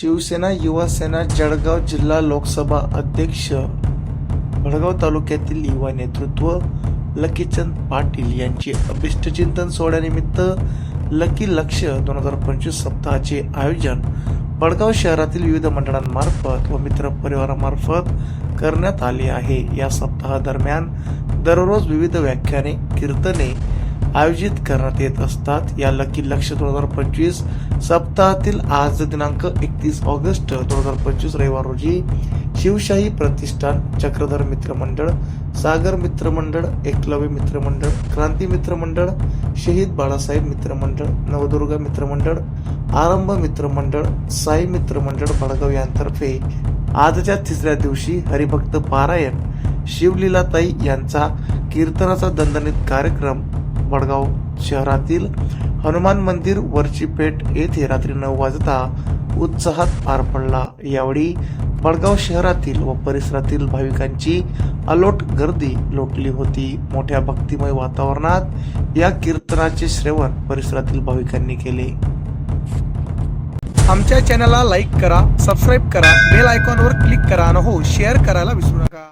शिवसेना युवा सेना जळगाव जिल्हा लोकसभा अध्यक्ष भडगाव तालुक्यातील युवा नेतृत्व लकीचंद पाटील यांचे अभिष्टचिंतन सोहळ्यानिमित्त लकी लक्ष दोन हजार पंचवीस सप्ताहाचे आयोजन बडगाव शहरातील विविध मंडळांमार्फत व मित्र परिवारामार्फत करण्यात आले आहे. या सप्ताहादरम्यान दररोज विविध व्याख्याने कीर्तने आयोजित करण्यात येत असतात. या लकी लक्ष दोन हजार पंचवीस सप्ताहातील आज दिनांक एकतीस ऑगस्ट दोन हजार पंचवीस रविवार रोजी शिवशाही प्रतिष्ठान चक्रधर मित्र मंडळ सागर मित्र मंडळ एकलव्य मित्र मंडळ क्रांती मित्र मंडळ शहीद बाळासाहेब मित्र मंडळ नवदुर्गा मित्र मंडळ आरंभ मित्र मंडळ साई मित्र मंडळ बडगाव यांतर्फे आजच्या तिसऱ्या दिवशी हरिभक्त पारायण शिवलीलाताई यांचा कीर्तनाचा दणदणीत कार्यक्रम वडगाव शहरातील हनुमान मंदिर वरची पेठ येथे रात्री नऊ वाजता उत्साहात पार पडला. यावेळी बडगाव शहरातील व परिसरातील भाविकांची अलोट गर्दी लोटली होती. मोठ्या भक्तिमय वातावरणात या कीर्तनाचे श्रवण परिसरातील भाविकांनी केले. आमच्या चॅनलला लाईक करा सबस्क्राईब करा बेल आयकॉनवर क्लिक करा आणि हो शेअर करायला विसरू नका.